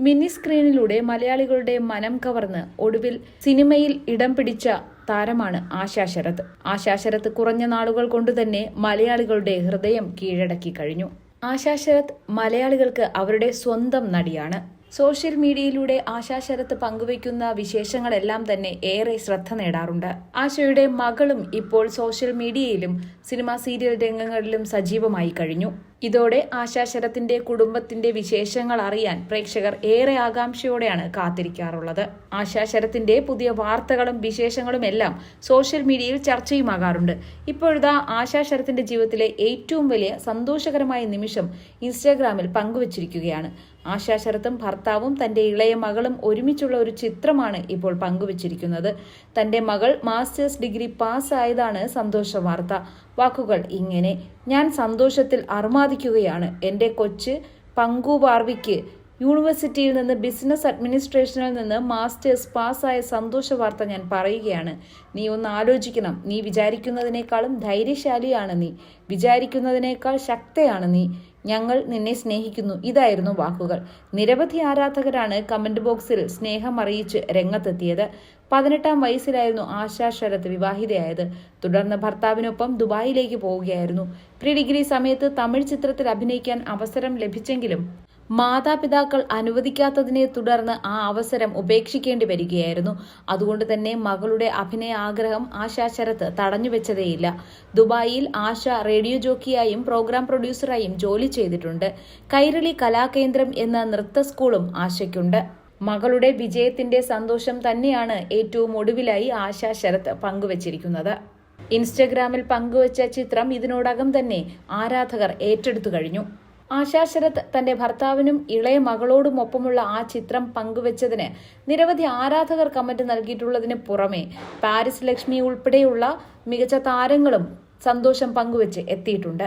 Mini സ്ക്രീനിലൂടെ മലയാളികളുടെ മനം കവർന്ന് ഒടുവിൽ സിനിമയിൽ ഇടം പിടിച്ച താരമാണ് ആശാ ശരത്. ആശാ ശരത് കുറഞ്ഞ നാളുകൾ കൊണ്ടുതന്നെ മലയാളികളുടെ ഹൃദയം കീഴടക്കി കഴിഞ്ഞു. ആശാ ശരത് മലയാളികൾക്ക് അവരുടെ സ്വന്തം നടിയാണ്. സോഷ്യൽ മീഡിയയിലൂടെ ആശാ ശരത് പങ്കുവയ്ക്കുന്ന വിശേഷങ്ങളെല്ലാം തന്നെ ഏറെ ശ്രദ്ധ നേടാറുണ്ട്. ആശയുടെ മകളും ഇപ്പോൾ സോഷ്യൽ മീഡിയയിലും സിനിമാ സീരിയൽ രംഗങ്ങളിലും സജീവമായി കഴിഞ്ഞു. ഇതോടെ ആശാ ശരത്തിന്റെ കുടുംബത്തിന്റെ വിശേഷങ്ങൾ അറിയാൻ പ്രേക്ഷകർ ഏറെ ആകാംക്ഷയോടെയാണ് കാത്തിരിക്കാറുള്ളത്. ആശാ ശരത്തിന്റെ പുതിയ വാർത്തകളും വിശേഷങ്ങളും എല്ലാം സോഷ്യൽ മീഡിയയിൽ ചർച്ചയുമാകാറുണ്ട്. ഇപ്പോഴത്തെ ആശാ ശരത്തിന്റെ ജീവിതത്തിലെ ഏറ്റവും വലിയ സന്തോഷകരമായ നിമിഷം ഇൻസ്റ്റാഗ്രാമിൽ പങ്കുവച്ചിരിക്കുകയാണ്. ആശാ ശരത്തും ഭർത്താവും തന്റെ ഇളയ മകളും ഒരുമിച്ചുള്ള ഒരു ചിത്രമാണ് ഇപ്പോൾ പങ്കുവച്ചിരിക്കുന്നത്. തന്റെ മകൾ മാസ്റ്റേഴ്സ് ഡിഗ്രി പാസ്സായതാണ് സന്തോഷ വാർത്ത. വാക്കുകൾ ഇങ്ങനെ ഞാൻ സന്തോഷത്തിൽ അർമാദിക്കുകയാണ്. എന്റെ കൊച്ച് പങ്കു പാർവിക്ക് യൂണിവേഴ്സിറ്റിയിൽ നിന്ന് ബിസിനസ് അഡ്മിനിസ്ട്രേഷനിൽ നിന്ന് മാസ്റ്റേഴ്സ് പാസ്സായ സന്തോഷ വാർത്ത ഞാൻ പറയുകയാണ്. നീ ഒന്ന് ആലോചിക്കണം. നീ വിചാരിക്കുന്നതിനേക്കാളും ധൈര്യശാലിയാണ് നീ. വിചാരിക്കുന്നതിനേക്കാൾ ശക്തയാണ് നീ. ഞങ്ങൾ നിന്നെ സ്നേഹിക്കുന്നു. ഇതായിരുന്നു വാക്കുകൾ. നിരവധി ആരാധകരാണ് കമന്റ് ബോക്സിൽ സ്നേഹം അറിയിച്ച് രംഗത്തെത്തിയത്. പതിനെട്ടാം വയസ്സിലായിരുന്നു ആശാ ശരത് വിവാഹിതയായത്. തുടർന്ന് ഭർത്താവിനൊപ്പം ദുബായിലേക്ക് പോവുകയായിരുന്നു. പ്രീ ഡിഗ്രി സമയത്ത് തമിഴ് ചിത്രത്തിൽ അഭിനയിക്കാൻ അവസരം ലഭിച്ചെങ്കിലും മാതാപിതാക്കൾ അനുവദിക്കാത്തതിനെ തുടർന്ന് ആ അവസരം ഉപേക്ഷിക്കേണ്ടി വരികയായിരുന്നു. അതുകൊണ്ട് തന്നെ മകളുടെ അഭിനയ ആഗ്രഹം ആശാ ശരത്ത് തടഞ്ഞുവെച്ചതേയില്ല ദുബായിൽ ആശ റേഡിയോ ജോക്കിയായും പ്രോഗ്രാം പ്രൊഡ്യൂസറായും ജോലി ചെയ്തിട്ടുണ്ട്. കൈരളി കലാകേന്ദ്രം എന്ന നൃത്ത സ്കൂളും ആശയ്ക്കുണ്ട്. മകളുടെ വിജയത്തിന്റെ സന്തോഷം തന്നെയാണ് ഏറ്റവും ഒടുവിലായി ആശാ ശരത്ത് പങ്കുവച്ചിരിക്കുന്നത്. ഇൻസ്റ്റഗ്രാമിൽ പങ്കുവച്ച ചിത്രം ഇതിനോടകം തന്നെ ആരാധകർ ഏറ്റെടുത്തു കഴിഞ്ഞു. ആശാ ശരത് തന്റെ ഭർത്താവിനും ഇളയ മകളോടുമൊപ്പമുള്ള ആ ചിത്രം പങ്കുവച്ചതിന് നിരവധി ആരാധകർ കമന്റ് നൽകിയിട്ടുള്ളതിന് പുറമെ പാരിസ് ലക്ഷ്മി ഉൾപ്പെടെയുള്ള മികച്ച താരങ്ങളും സന്തോഷം പങ്കുവച്ച് എത്തിയിട്ടുണ്ട്